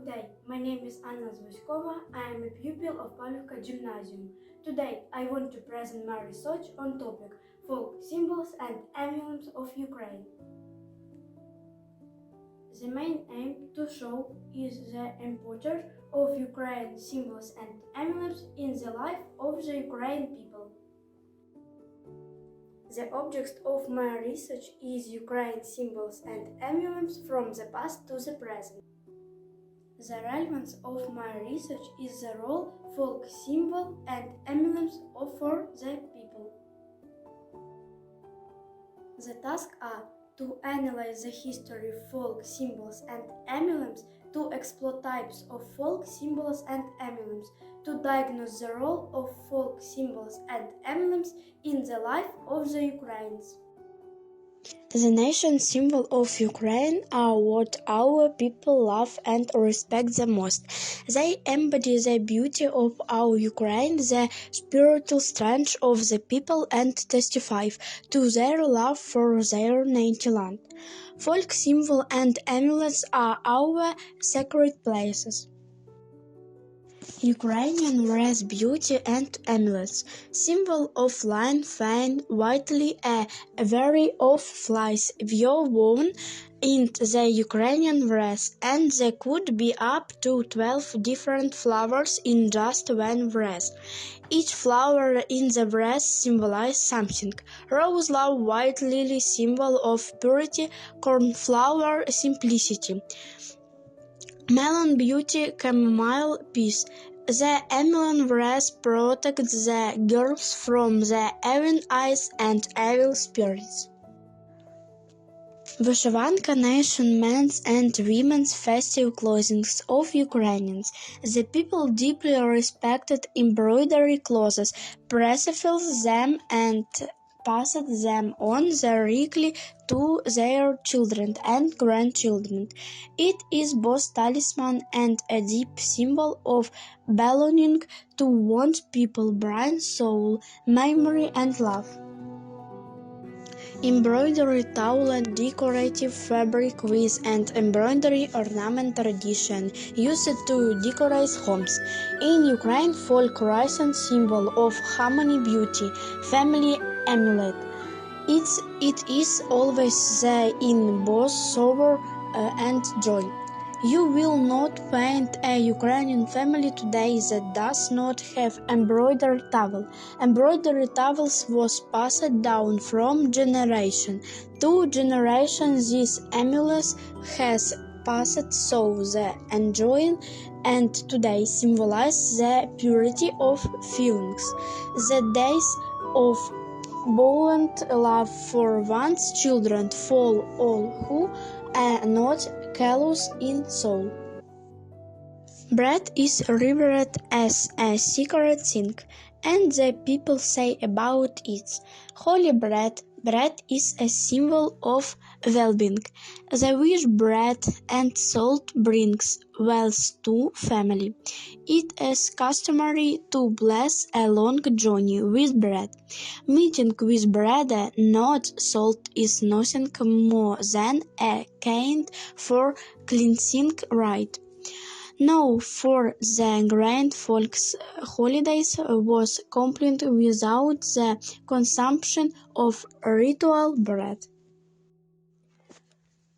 Good day, my name is Anna Zvoskova. I am a pupil of Pavlivka Gymnasium. Today I want to present my research on topic folk symbols and emblems of Ukraine. The main aim to show is the importance of Ukraine symbols and emblems in the life of the Ukrainian people. The object of my research is Ukraine symbols and emblems from the past to the present. The relevance of my research is the role folk symbol and emblems offer the people. The tasks are to analyze the history of folk symbols and emblems, to explore types of folk symbols and emblems, to diagnose the role of folk symbols and emblems in the life of the Ukrainians. The nation symbol of Ukraine are what our people love and respect the most. They embody the beauty of our Ukraine, the spiritual strength of the people, and testify to their love for their native land. Folk symbol and amulets are our sacred places. Ukrainian wears beauty and amulets, symbol of line, fame, widely a vary of flies were worn in the Ukrainian wreath, and there could be up to 12 different flowers in just one wreath. Each flower in the wreath symbolizes something. Rose love, white lily, symbol of purity, cornflower, simplicity. Melon beauty, chamomile peace. The Emilian wreath protects the girls from the evil eyes and evil spirits. Вишиванка nation men's and women's festive clothings of Ukrainians. The people deeply respected embroidery clothes, preserved them and passed them on directly to their children and grandchildren. It is both talisman and a deep symbol of belonging to one people, brain, soul, memory, and love. Embroidery towel and decorative fabric with and embroidery ornament tradition used to decorate homes. In Ukraine, folk rising symbol of harmony, beauty, family amulet. It's, it is always there in both sorrow uh, and joy. You will not find a Ukrainian family today that does not have embroidered towel. Embroidery towels was passed down from generation to generation. This amulet has passed so the enjoying and today symbolize the purity of feelings, the days of bound love for one's children for all who are not callous in soul. Bread is revered as a sacred thing, and the people say about it, Holy bread, bread is a symbol of well-being. The wish bread and salt brings wealth to family. It is customary to bless a long journey with bread. Meeting with bread, not salt, is nothing more than a kind for cleansing right. Now, for the grand folks' holidays was complete without the consumption of ritual bread.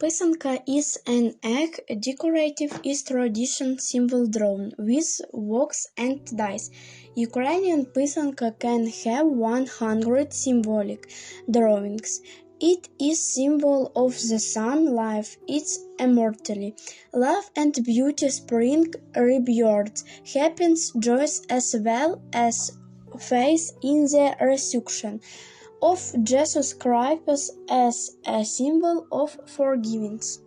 Pesanka is an egg a decorative Easter tradition symbol drawn with wax and dice. Ukrainian pesanka can have 100 symbolic drawings. It is symbol of the sun, life, its immortality, love and beauty, spring, rebirth, happiness, joys as well as faith in the resurrection of Jesus Christ as a symbol of forgiveness.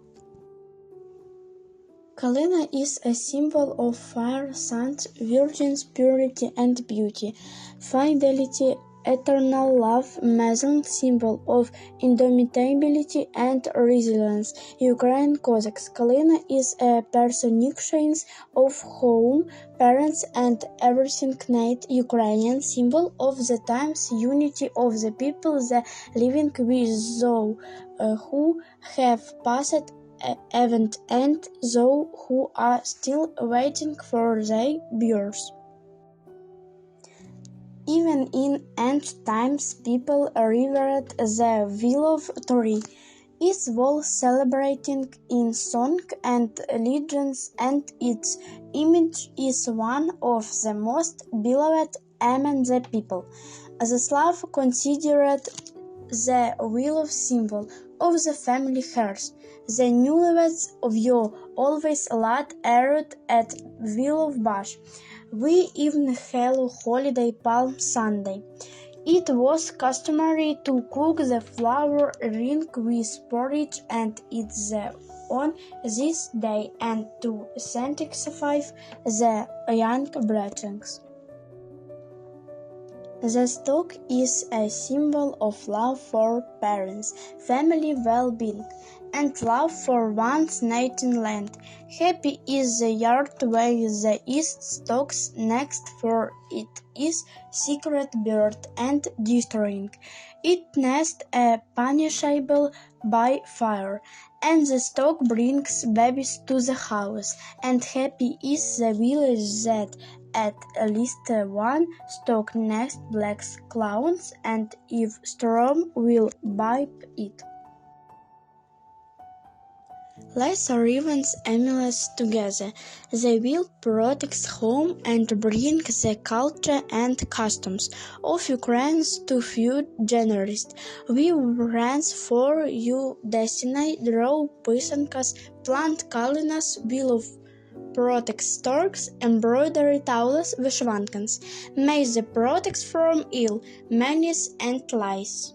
Kalina is a symbol of fire, sun, virgin's purity, and beauty, fidelity, eternal love, Mason symbol of indomitability and resilience. Ukrainian Cossacks. Kalina is a personification of home, parents, and everything Nate Ukrainian symbol of the times, unity of the people, the living with those uh, who have passed e- event and those who are still waiting for their birth. Even in ancient times, people revered the willow tree. Its was celebrating in song and legends, and its image is one of the most beloved among the people. The Slav considered the willow symbol of the family hearth. The newlyweds of you always laid out at Willow Bush. We even held holiday Palm Sunday. It was customary to cook the flour ring with porridge and eat the on this day and to sanctify the young blessings. The stock is a symbol of love for parents, family well-being, and love for one's native land. Happy is the yard where the east stalks next, for it is secret bird and destroying. It nests a punishable by fire, and the stock brings babies to the house. And happy is the village that at least one stock nest black clouds, and if storm will wipe it. Let's ravens amulets together. They will protect home and bring the culture and customs of Ukrainians to few generations. We runs for you destiny, draw pisankas, plant kalinas, willow protect storks, embroidery towels, вишиванкans. May the protects from ill, menace and lies.